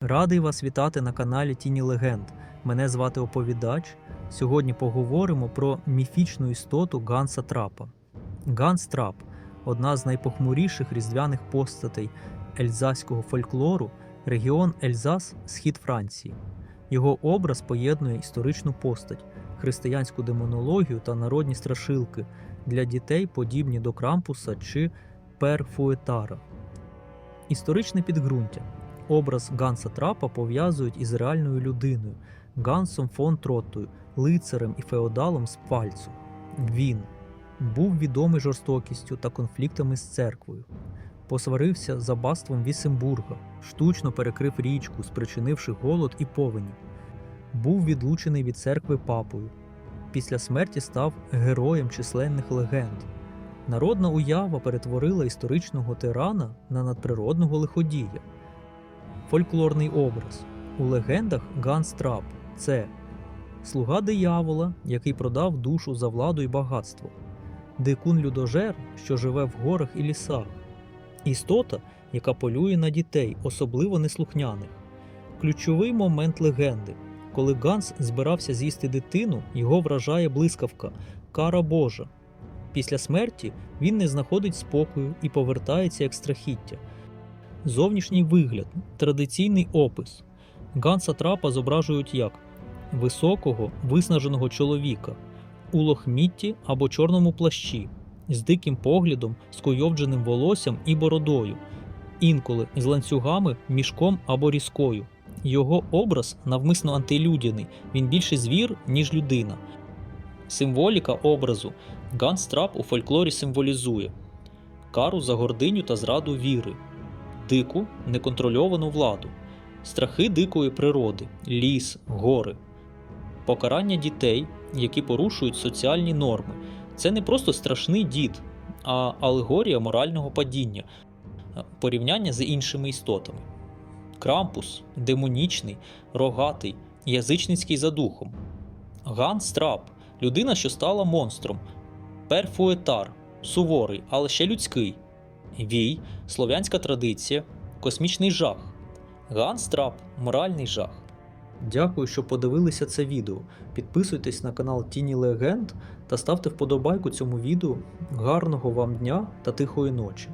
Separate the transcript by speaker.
Speaker 1: Радий вас вітати на каналі Тіні Легенд. Мене звати Оповідач. Сьогодні поговоримо про міфічну істоту Ганса Трапа. Ганс Трап одна з найпохмуріших різдвяних постатей ельзаського фольклору, регіон Ельзас, схід Франції. Його образ поєднує історичну постать, християнську демонологію та народні страшилки для дітей, подібні до Крампуса чи Перфуетара. Історичне підґрунтя. Образ Ганса Трапа пов'язують із реальною людиною Гансом фон Троттою, лицарем і феодалом з пальцу. Він був відомий жорстокістю та конфліктами з церквою. Посварився з аббатством Вісембурга, штучно перекрив річку, спричинивши голод і повені. Був відлучений від церкви папою. Після смерті став героєм численних легенд. Народна уява перетворила історичного тирана на надприродного лиходія. Фольклорний образ. У легендах Ганс Трап це слуга диявола, який продав душу за владу і багатство, дикун людожер, що живе в горах і лісах, істота, яка полює на дітей, особливо неслухняних. Ключовий момент легенди. Коли Ганс збирався з'їсти дитину, його вражає блискавка, кара Божа. Після смерті він не знаходить спокою і повертається як страхіття. Зовнішній вигляд, традиційний опис. Ганса Трапа зображують як високого, виснаженого чоловіка у лохмітті або чорному плащі, з диким поглядом, скуйовдженим волоссям і бородою, інколи з ланцюгами, мішком або різкою. Його образ навмисно антилюдяний, він більше звір, ніж людина. Символіка образу Ганс Трап у фольклорі символізує кару за гординю та зраду віри, дику неконтрольовану владу, страхи дикої природи, ліс, гори, покарання дітей, які порушують соціальні норми. Це не просто страшний дід, а алегорія морального падіння, порівняння з іншими істотами. Крампус демонічний, рогатий, язичницький за духом. Ганс Трап людина, що стала монстром. Перфуетар суворий, але ще людський. Вій слов'янська традиція, космічний жах. Ганс Трап моральний жах. Дякую, що подивилися це відео. Підписуйтесь на канал Тіні Легенд та ставте вподобайку цьому відео. Гарного вам дня та тихої ночі.